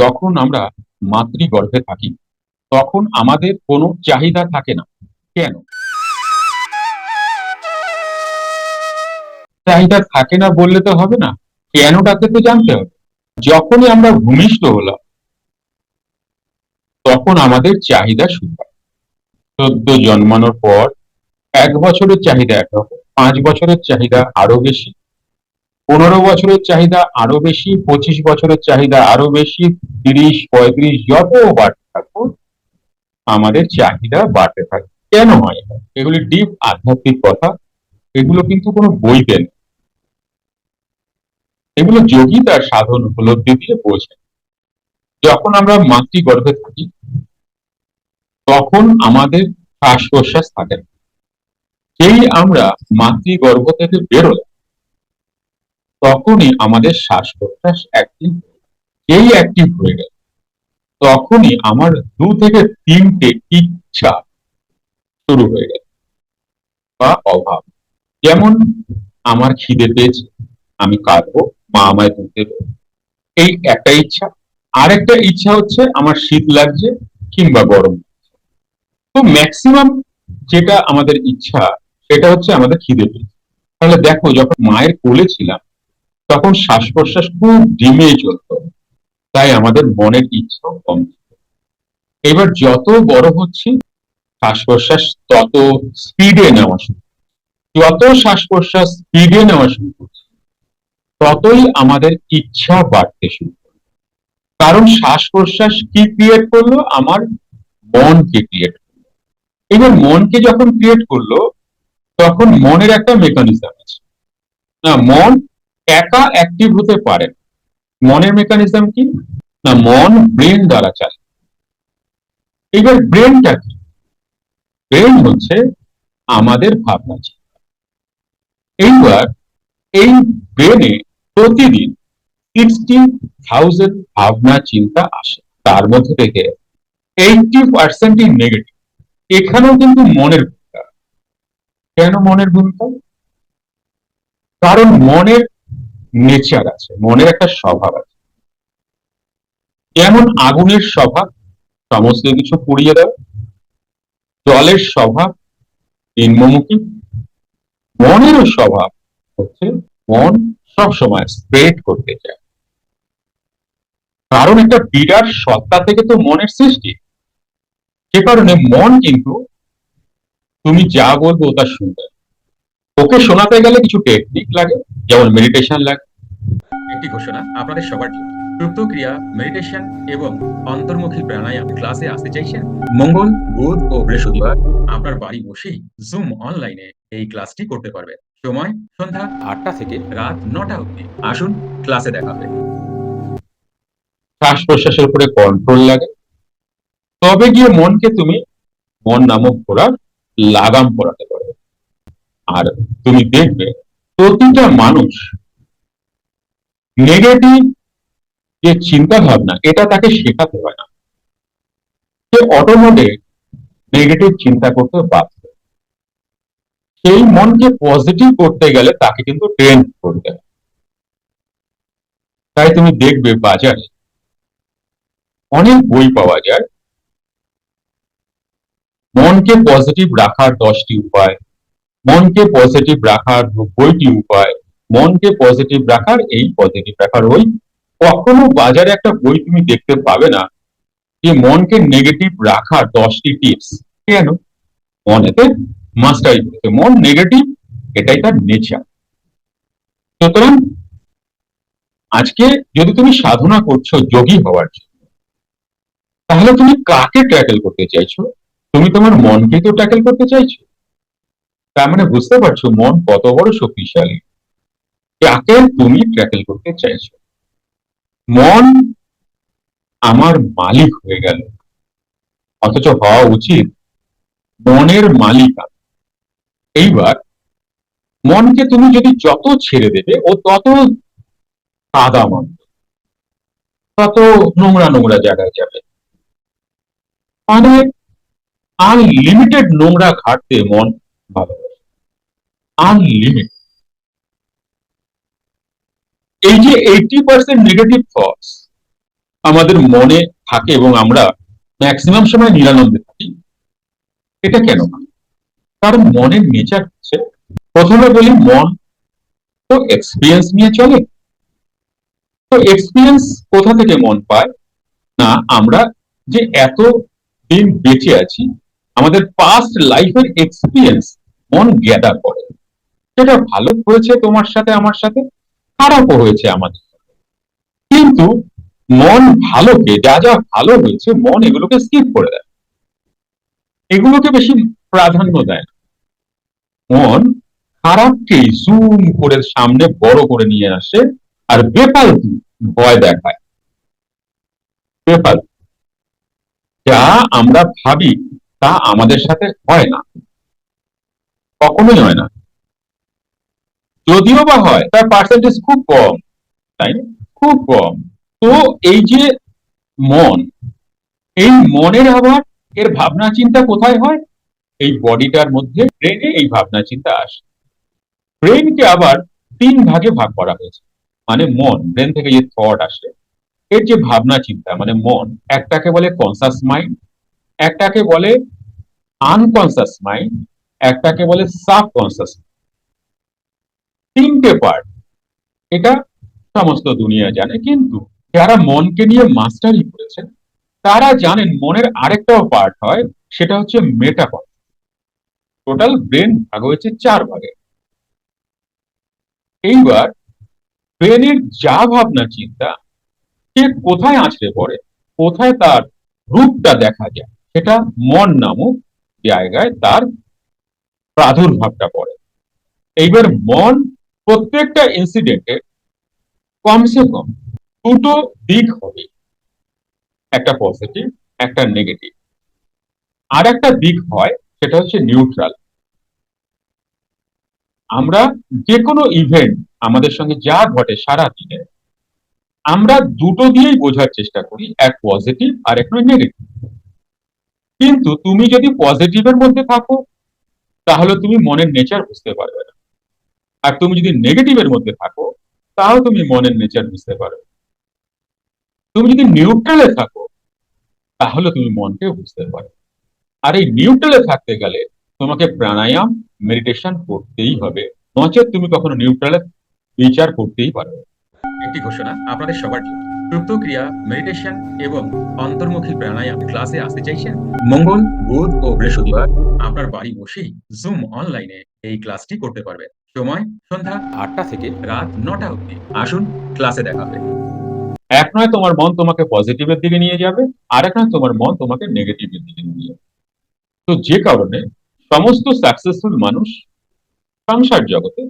যখন আমরা মাতৃগর্ভে থাকি, তখন আমাদের কোনো চাহিদা থাকে না। কেন? চাহিদা থাকে না বললে তো হবে না। কেনটাকে তো জানতে হবে। যখনই আমরা ভূমিষ্ঠ হলাম, তখন আমাদের চাহিদা শুরু হয়। চোদ্দ জন্মানোর পর এক বছরের চাহিদা একরকম পাঁচ বছরের চাহিদা আরও বেশি। পনেরো বছরের চাহিদা আরও বেশি, পঁচিশ বছরের চাহিদা আরও বেশি, তিরিশ, পঁয়ত্রিশ যত বাড়তে থাকুক, আমাদের চাহিদা বাড়তে থাকে কেন হয়? এগুলি ডিপ আধ্যাত্মিক কথা। এগুলো কিন্তু কোনো বইতে নেই। এগুলো যোগী তার সাধন উপলব্ধি দিয়ে বোঝে যখন আমরা মাতৃগর্ভে থাকি, তখন আমাদের শ্বাস প্রশ্বাস থাকে। না যেই আমরা মাতৃগর্ভ থেকে বেরোলাম তখনই আমাদের শ্বাস প্রশ্বাস যেই অ্যাক্টিভ হয়ে গেল। তখনই আমার দু থেকে তিনটে ইচ্ছা শুরু হয়ে গেল। বা অভাব। যেমন, আমার খিদে পেয়েছে, আমি কাঁদবো, মা আমায় দুধ দেবে এই একটা ইচ্ছা। আরেকটা ইচ্ছা হচ্ছে, আমার শীত লাগছে কিংবা গরম। তো ম্যাক্সিমাম যেটা আমাদের ইচ্ছা, সেটা হচ্ছে আমাদের খিদে পেয়েছে। তাহলে দেখো, যখন মায়ের কোলে ছিলাম তখন শ্বাস প্রশ্বাস খুব ডিমে চলতো। তাই আমাদের মনের ইচ্ছাও কম এবার যত বড় হচ্ছি শ্বাস প্রশ্বাস তত স্পিডে নেওয়া শুরু যত শ্বাস প্রশ্বাস স্পিডে নেওয়া শুরু করছে, ততই আমাদের ইচ্ছা বাড়তে শুরু করল। কারণ শ্বাস প্রশ্বাস কি ক্রিয়েট করল? আমার মনকে ক্রিয়েট করল। এবার মনকে যখন ক্রিয়েট করল, তখন মনের একটা মেকানিজম আছে। না, মন একা অ্যাক্টিভ হতে পারে। মনের মেকানিজম কি? না, মন ব্রেন দ্বারা চালে এবার ব্রেনটা কি? ব্রেন হচ্ছে আমাদের ভাবনা চিন্তা। এইবার এই ব্রেনে প্রতিদিন সিক্সটি থাউজেন্ড ভাবনা চিন্তা আসে। তার মধ্যে থেকে এইটি পার্সেন্টই নেগেটিভ এখানেও কিন্তু মনের ভূমিকা। কেন মনের ভূমিকা? কারণ মনের নেচার আছে, মনের একটা স্বভাব আছে। যেমন আগুনের স্বভাব? সমস্ত কিছু পুড়িয়ে দেয় জলের স্বভাব? নিম্নমুখী? মনেরও স্বভাব হচ্ছে মন সবসময় স্প্রেড করতে চায়। কারণ একটা বিরাট সত্তা থেকে তো মনের সৃষ্টি। সে কারণে মন কিন্তু তুমি যা বলব তা শুনবে। ওকে শোনাতে গেলে কিছু টেকনিক লাগে। যেমন মেডিটেশন লাগে একটি ঘোষণা আপনাদের সবার জন্য। মেডিটেশন এবং অন্তর্মুখী প্রাণায়াম ক্লাসে আসতে চাইছেন? মঙ্গল বুধ ও বৃহস্পতিবার। আপনার বাড়ি বসেই জুম অনলাইনে এই ক্লাসটি করতে পারবেন। সময় সন্ধ্যা আটটা থেকে রাত নটা অবধি। আসুন ক্লাসে দেখা হবে। শ্বাস প্রশ্বাসের উপরে কন্ট্রোল লাগে। তবে গিয়ে মনকে তুমি মন নামক ঘোড়ার লাগাম পরাতে পারবে আর তুমি দেখবে প্রতিটা মানুষ নেগেটিভ যে চিন্তা ভাবনা এটা তাকে শেখাতে হয় না। সে অটোমেটিক নেগেটিভ চিন্তা করতে বাধ্য। সেই মনকে পজিটিভ করতে গেলে তাকে কিন্তু ট্রেন করতে হয়। তাই তুমি দেখবে বাজারে অনেক বই পাওয়া যায়। মনকে পজিটিভ রাখার দশটি উপায় মনকে পজিটিভ রাখার নব্বইটি উপায়। মনকে পজিটিভ রাখার এই পজিটিভ রাখার ওই কখনো বাজারে একটা বই তুমি দেখতে পাবে না যে মনকে নেগেটিভ রাখার দশটি টিপস কেন মনেতে মাস্টারি মন নেগেটিভ এটাই তার নেচার সুতরাং আজকে যদি তুমি সাধনা করছ যোগী হওয়ার জন্য, তাহলে তুমি কাকে ট্যাকেল করতে চাইছো? তুমি তোমার মনকে তো ট্যাকেল করতে চাইছো। তার মানে বুঝতে পারছ, মন কত বড় শক্তিশালী। কাকে তুমি ট্যাকেল করতে চাইছো। মন আমার মালিক হয়ে গেল। অথচ হওয়া উচিত মনের মালিক। এইবার মনকে তুমি যদি যত ছেড়ে দেবে, ও তত কাদা মানবে তত নোংরা নোংরা জায়গায় যাবে। মানে আনলিমিটেড নোংরা ঘাটতে মন ভালোবাসে আনলিমিটেড এই যে এইটি পার্সেন্ট নেগেটিভ থটস আমাদের মনে থাকে এবং আমরা ম্যাক্সিমাম সময় নিরানন্দে থাকি, এটা কেন? কারণ মনের নেচার হচ্ছে, প্রথমে বলি মন, তো এক্সপিরিয়েন্স নিয়ে চলে। তো এক্সপিরিয়েন্স কোথা থেকে মন পায়? না, আমরা যে এত দিন বেঁচে আছি, আমাদের পাস্ট লাইফের এক্সপিরিয়েন্স মন গ্যাদার করে। সেটা ভালো হয়েছে তোমার সাথে, আমার সাথে, খারাপও হয়েছে আমাদের কিন্তু মন ভালোকে, যা যা ভালো হয়েছে, মন এগুলোকে স্কিপ করে দেয়। এগুলোকে বেশি প্রাধান্য দেয় না। মন খারাপকেই জুম করে সামনে বড় করে নিয়ে আসে আর বেফালতু ভয় দেখায়। বেপাল যা আমরা ভাবি, তা আমাদের সাথে হয় না। কখনোই হয় না। যদিও বা হয়, তার পার্সেন্টেজ খুব কম, তাই না? খুব কম। তো এই যে মন, এই মনের আবার এর ভাবনা চিন্তা কোথায় হয়? এই বডিটার মধ্যে ব্রেনে এই ভাবনা চিন্তা আসে। ব্রেনকে আবার তিন ভাগে ভাগ করা হয়েছে। মানে মন ব্রেন থেকে যে থট আসে, এর যে ভাবনা চিন্তা মানে মন, একটাকে বলে কনসাস মাইন্ড একটাকে বলে আনকনসাস মাইন্ড একটাকে বলে সাব কনসাস। তিনটে পার্ট এটা সমস্ত দুনিয়া জানে, কিন্তু যারা মনকে নিয়ে মাস্টারি করেছেন, তারা জানেন মনের আরেকটাও পার্ট হয়, সেটা হচ্ছে মেটাকন টোটাল ব্রেন ভাগ হয়েছে চার ভাগে। এইবার ব্রেনের যা ভাবনা, চিন্তা, সে কোথায় আছড়ে পড়ে, কোথায় তার রূপটা দেখা যায়, সেটা মন নামক জায়গায় তার প্রাদুর্ভাবটা পড়ে। এইবার মন প্রত্যেকটা ইনসিডেন্টে কমসে কম দুটো দিক হবে। একটা পজিটিভ একটা নেগেটিভ আর একটা দিক হয়, সেটা হচ্ছে নিউট্রাল আমরা যে কোনো ইভেন্ট আমাদের সঙ্গে যা ঘটে সারা দিনে আমরা দুটো দিয়েই বোঝার চেষ্টা করি, এক পজিটিভ আর এক নেগেটিভ কিন্তু তুমি যদি পজিটিভের মধ্যে থাকো তাহলে তুমি মনের নেচার বুঝতে পারবে না। আর তুমি যদি নেগেটিভের মধ্যে থাকো, তাও তুমি মনের নেচার বুঝতে পারবে তুমি যদি নিউট্রালে থাকো, তাহলে তুমি মনকে বুঝতে পারবে আর এই নিউট্রালে থাকতে গেলে তোমাকে প্রাণায়াম মেডিটেশন করতেই হবে। নচেত তুমি কখনো নিউট্রালে বিচার করতেই পারবে। একটি ঘোষণা, আপনাদের সবার জন্য। সুপ্ত ক্রিয়া মেডিটেশন এবং অন্তর্মুখী প্রাণায়াম ক্লাসে আসতে চাইছেন? মঙ্গল, বুধ ও বৃহস্পতিবার আপনার বাড়ি বসেই জুম অনলাইনে এই ক্লাসটি করতে পারবেন। সময় সন্ধ্যা আটটা থেকে রাত নটা অবধি। আসুন ক্লাসে দেখা হবে। এক নয় তোমার মন তোমাকে পজিটিভের দিকে নিয়ে যাবে, আর এক নয় তোমার মন তোমাকে নেগেটিভের দিকে নিয়ে যাবে। তো যে কারণে সমস্ত সাকসেসফুল মানুষ সংসার জগতে,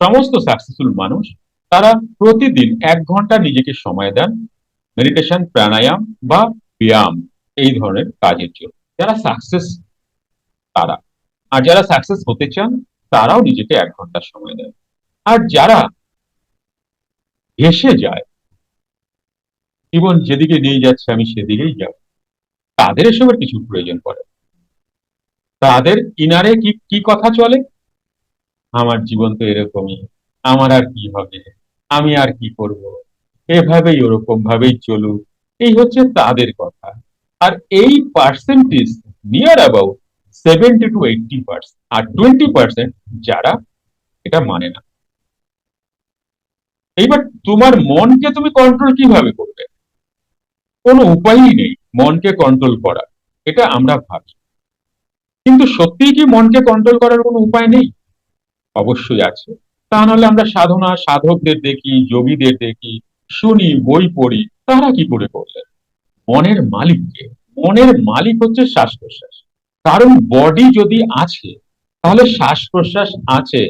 সমস্ত সাকসেসফুল মানুষ তারা প্রতিদিন এক ঘণ্টা নিজেকে সময় দেন মেডিটেশন প্রাণায়াম বা ব্যায়াম, এই ধরনের কাজের জন্য। যারা সাকসেস তারা। আর যারা সাকসেস হতে চান, তারাও নিজেকে এক ঘণ্টা সময় দেন। আর যারা ভেসে যায় জীবন যেদিকে নিয়ে যাচ্ছে, আমি সেদিকেই যাব তাদের এসবের কিছু প্রয়োজন পড়ে। তাদের ইনারে কি কি কথা চলে? আমার জীবন তো এরকমই, আমার আর কি হবে? আমি আর কি করব? এভাবেই ওরকম ভাবেই চলুক। এই হচ্ছে তাদের কথা। আর এই percentage near about seventy to eighty percent R twenty percent যারা এটা মানে না। এইবার তোমার মনকে তুমি কন্ট্রোল কীভাবে করবে? কোনো উপায়ই নেই মনকে কন্ট্রোল করা এটা আমরা ভাবি। কিন্তু সত্যিই কি মনকে কন্ট্রোল করার কোনো উপায় নেই? অবশ্যই আছে। তা নাহলে আমরা সাধনা সাধকদের দেখি, যোগীদের দেখি, শুনি, বই পড়ি, তারা কি করে করলেন? মনের মালিককে মনের মালিক হচ্ছে শ্বাস প্রশ্বাস কারণ বডি যদি আছে, তাহলে শ্বাস প্রশ্বাস আছে।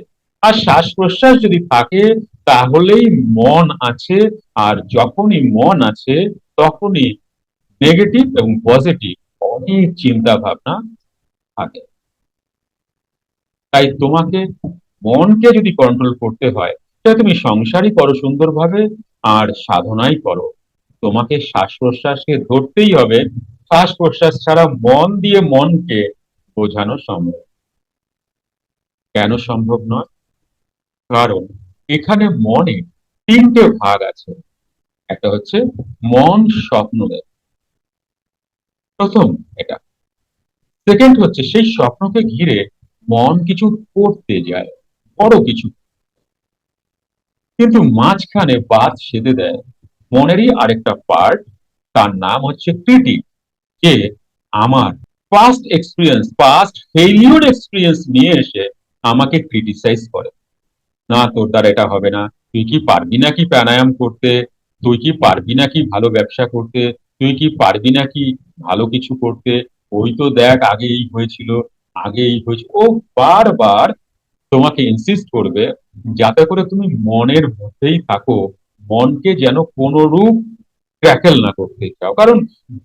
আর শ্বাস প্রশ্বাস যদি থাকে, তাহলেই মন আছে। আর যখনই মন আছে, তখনই নেগেটিভ এবং পজিটিভ অনেক চিন্তা ভাবনা থাকে। তাই তোমাকে মনকে যদি কন্ট্রোল করতে হয় সেটা তুমি সংসারই করো সুন্দরভাবে আর সাধনাই করো। তোমাকে শ্বাস প্রশ্বাসকে ধরতেই হবে। শ্বাস প্রশ্বাস ছাড়া মন দিয়ে মনকে বোঝানো সম্ভব। কেন সম্ভব নয়? কারণ এখানে মনে তিনটে ভাগ আছে। একটা হচ্ছে মন স্বপ্ন দেয় প্রথম এটা। সেকেন্ড হচ্ছে সেই স্বপ্নকে ঘিরে মন কিছু করতে যায়। বড় কিছু। কিন্তু মাঝখানে বাদ সেধে দেয়। মনেরই আরেকটা পার্ট তার নাম হচ্ছে ক্রিটিক যে আমার past experience past failure experience নিয়ে এসে আমাকে ক্রিটিসাইজ করে। না, তোর দ্বারা এটা হবে না। তুই কি পারবি নাকি প্রাণায়াম করতে? তুই কি পারবি নাকি ভালো ব্যবসা করতে? তুই কি পারবি নাকি ভালো কিছু করতে? ওই তো দেখ, আগে এই হয়েছিল, আগে এই হয়েছিল ও বারবার তোমাকে ইনসিস্ট করবে যাতে করে তুমি মনের মধ্যেই থাকো, মনকে যেন কোনরূপ ট্র্যাকেল না করতে চাও। কারণ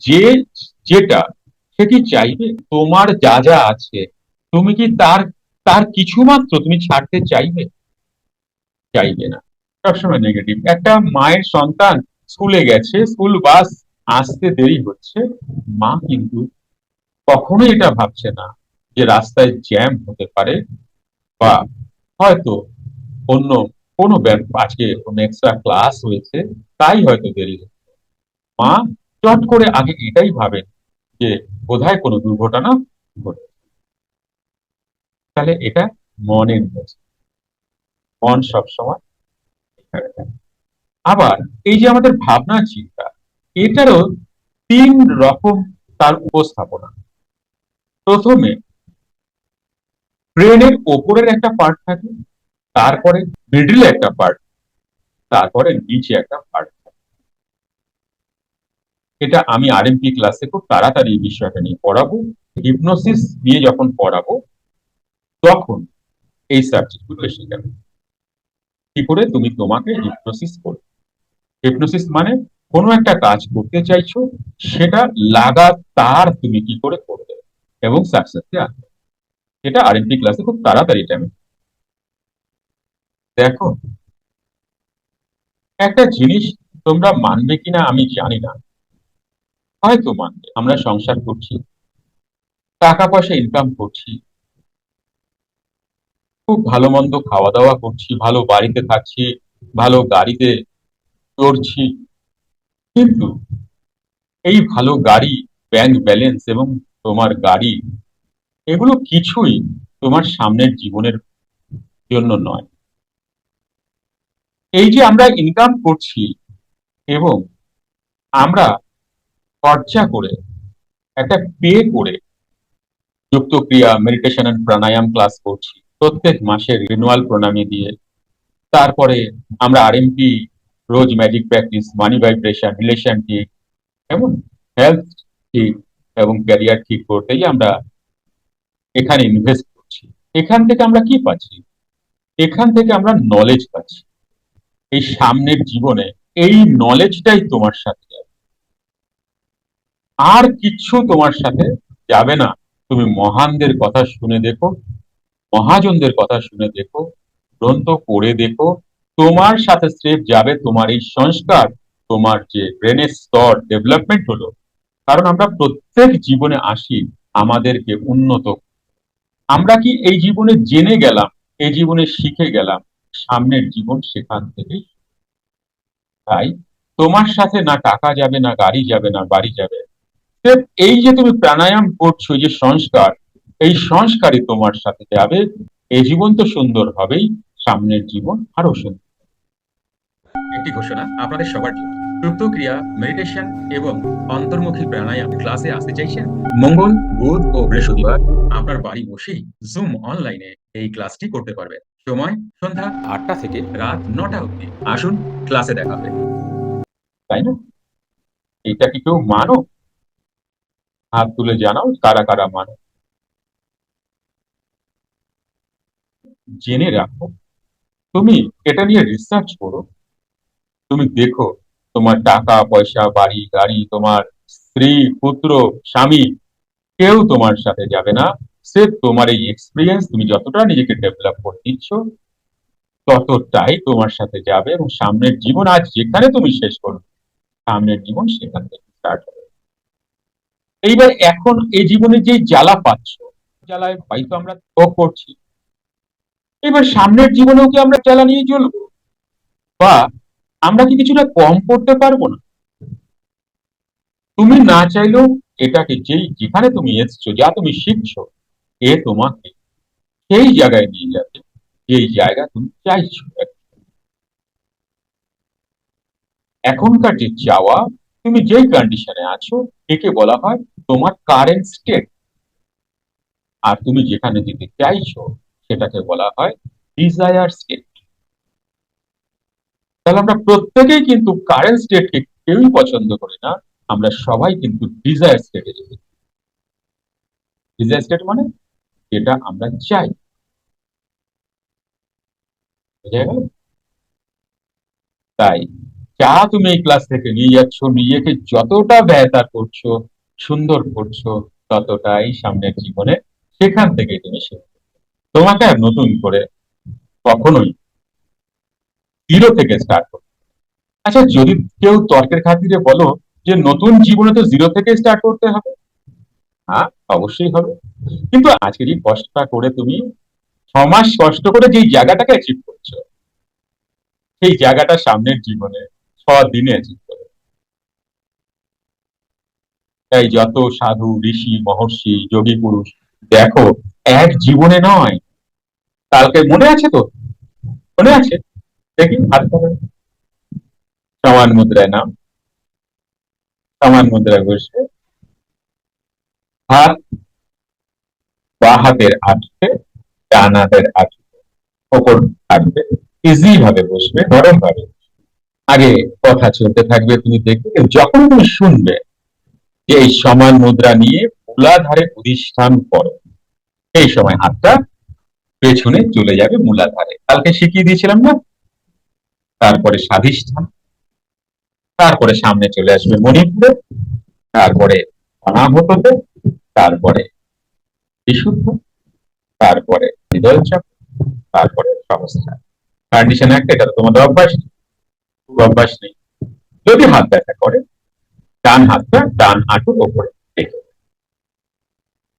যে যেটা, সে কি চাইবে? তোমার যা যা আছে, তুমি কি তার তার কিছু মাত্র তুমি ছাড়তে চাইবে? চাইবে না। সবসময় নেগেটিভ একটা মায়ের সন্তান স্কুলে গেছে, স্কুল বাস আসতে দেরি হচ্ছে, মা কিন্তু কখনোই এটা ভাবছে না যে রাস্তায় জ্যাম হতে পারে। বা হয়তো অন্য কোনো আজকে কোনো এক্সট্রা ক্লাস হয়েছে, তাই হয়তো দেরি মা চট করে আগে এটাই ভাবেন যে বোধহয় কোনো দুর্ঘটনা ঘটে। তাহলে এটা মনের মধ্যে মন সবসময়। আবার এই যে আমাদের ভাবনা চিন্তা, এটারও তিন রকম তার উপস্থাপনা। প্রথমে ব্রেনের ওপরের একটা পার্ট থাকে, তারপরে মিডলে একটা পার্ট তারপরে নিচে একটা পার্ট থাকে। এটা আমি আরএমপি ক্লাসে খুব তাড়াতাড়ি এই বিষয়টা নিয়ে পড়াবো। হিপনোসিস নিয়ে যখন পড়াবো, তখন এই সাবজেক্টগুলো এসে যাবে। কি করে? তুমি তোমাকে হিপনোসিস করবে। হিপনোসিস মানে কোনো একটা কাজ করতে চাইছো, সেটা লাগাতার তুমি কি করে করবে এবং সাকসেসে আসবে। এটা আরএমপি ক্লাসে খুব তাড়াতাড়ি এটা আমি দেখো। একটা জিনিস তোমরা মানবে কিনা আমি জানি না। হয়তো মানবে। আমরা সংসার করছি টাকা পয়সা ইনকাম করছি, খুব ভালো মন্দ খাওয়া দাওয়া করছি, ভালো বাড়িতে থাকছি, ভালো গাড়িতে চড়ছি। কিন্তু এই ভালো গাড়ি ব্যাংক ব্যালেন্স এবং তোমার গাড়ি এগুলো কিছুই তোমার সামনের জীবনের জন্য নয়। এই যে আমরা ইনকাম করছি এবং আমরা খরচা করে একটা পে করে যুক্ত ক্রিয়া মেডিটেশন এন্ড প্রাণায়াম ক্লাস করছি, প্রত্যেক মাসে রিনুয়াল প্রণামী দিয়ে। তারপরে আমরা আরএমপি রোজ magic practice money vibration relation ঠিক এবং হেলথ ঠিক এবং ক্যারিয়ার ঠিক করতেই আমরা এখানে ইনভেস্ট করছি। এখান থেকে আমরা কি পাচ্ছি? এখান থেকে আমরা নলেজ পাচ্ছি। এই সামনের জীবনে এই নলেজটাই তোমার সাথে যাবে। আর কিচ্ছু তোমার সাথে যাবে না। তুমি মহানদের কথা শুনে দেখো, মহাজনদের কথা শুনে দেখো, গ্রন্থ পড়ে দেখো। তোমার সাথে স্টেপ যাবে তোমার এই সংস্কার, তোমার যে ব্রেনের স্তর ডেভেলপমেন্ট হলো। কারণ আমরা প্রত্যেক জীবনে আসি আমাদেরকে উন্নত আমরা কি এই জীবনে জেনে গেলাম, এই জীবনে শিখে গেলাম, সামনের জীবন সেখান থেকেই? তাই তোমার সাথে না টাকা যাবে, না গাড়ি যাবে, না বাড়ি যাবে এই যে তুমি প্রাণায়াম করছ যে সংস্কার, এই সংস্কারই তোমার সাথে যাবে, এই জীবন তো সুন্দর হবেই, সামনের জীবন আরও সুন্দর। একটি ঘোষণা, আপনাদের সবার জন্য। সুপ্ত ক্রিয়া মেডিটেশন এবং অন্তর্মুখী প্রাণায়াম ক্লাসে আসতে চাইছেন? মঙ্গল বুধ ও বৃহস্পতিবার আপনার বাড়ি বসেই জুম অনলাইনে এই ক্লাসটি করতে পারবেন। সময় সন্ধ্যা আটটা থেকে রাত নটা অবধি। আসুন ক্লাসে দেখা হবে। তাই না? এটা কি কেউ মানো? হাত তুলে জানাও কারা কারা মানো। জেনে রাখো। তুমি এটা নিয়ে রিসার্চ করো। তুমি দেখো তোমার টাকা, পয়সা, বাড়ি, গাড়ি, তোমার স্ত্রী, পুত্র, স্বামী, কেউ তোমার সাথে যাবে না। সে তোমার এই এক্সপিরিয়েন্স তুমি যতটা নিজেকে ডেভেলপ করে দিচ্ছ ততটাই তোমার সাথে যাবে এবং সামনের জীবন আজ যেখানে তুমি শেষ করবে, সামনের জীবন সেখান থেকে স্টার্ট হবে। এইবার এখন এই জীবনে যে জ্বালা পাচ্ছ জ্বালায় হয়তো আমরা ভোগ করছি। এবার সামনের জীবনেও কি আমরা জ্বালা নিয়ে চলবো বা আমরা কি কিছুটা কম করতে পারব না? তুমি না চাইলেও এটাকে যেই যেখানে তুমি এসছো, যা তুমি শিখছো, এ তোমাকে সেই জায়গায় নিয়ে যাবে, যেই জায়গা তুমি চাইছো। এখনকার যে চাওয়া, তুমি যেই কন্ডিশনে আছো, একে বলা হয় তোমার কারেন্ট স্টেট আর তুমি যেখানে যেতে চাইছো, সেটাকে বলা হয় ডিজায়ার স্টেট তাহলে আমরা প্রত্যেকেই কিন্তু কারেন্ট স্টেটকে কেউই পছন্দ করি না, আমরা সবাই কিন্তু ডিজায়ার স্টেটে যেতে ডিজায়ার স্টেট মানে যেটা আমরা চাই। তাই যা তুমি এই ক্লাস থেকে নিয়ে যাচ্ছ, নিজেকে যতটা বেহতার করছ, সুন্দর করছ, ততটাই সামনের জীবনে সেখান থেকে তুমি শিখবে। তোমাকে আর নতুন করে কখনোই জিরো থেকে স্টার্ট করতে হবে। আচ্ছা যদি কেউ তর্কের খাতিরে বলো যে নতুন জীবনে তো জিরো থেকে স্টার্ট করতে হবে হ্যাঁ অবশ্যই হবে। কিন্তু আজকে যে কষ্টটা করে তুমি ছ মাস কষ্ট করে যেই জায়গাটাকে অ্যাচিভ করছ, সেই জায়গাটা সামনের জীবনে ছ দিনে অ্যাচিভ করবে তাই যত সাধু, ঋষি, মহর্ষি, যোগী পুরুষ, দেখো, এক জীবনে নয়, কালকে মনে আছে তো? মনে আছে? দেখি সমান মুদ্রায় নাম। সমান মুদ্রায় বসে হাত বা হাতের আঠে ডান হাতের ওপর থাকবে ইজি ভাবে বসবে নরম ভাবে আগে কথা চলতে থাকবে, তুমি দেখবে যখন তুমি শুনবে যে এই সমান মুদ্রা নিয়ে মূলাধারে অধিষ্ঠান করো এই সময় হাতটা পেছনে চলে যাবে মূলাধারে। কালকে শিখিয়ে দিয়েছিলাম না? তারপরে স্বাধিষ্ঠান, তারপরে সামনে চলে আসবে মণিপুরে, তারপরে অনাহততে তারপরে বিশুদ্ধ, তারপরে হৃদয় চাপ তারপরে সহস্রার কন্ডিশন একটা এটা তোমাদের অভ্যাস নেই। খুব অভ্যাস নেই। যদি হাত ব্যথা করে, ডান হাতটা, ডান হাঁটুর ওপরে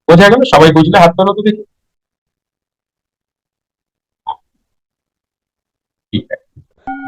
বোঝা গেল? সবাই বুঝলে হাত তোলো তো দেখি ঠিক আছে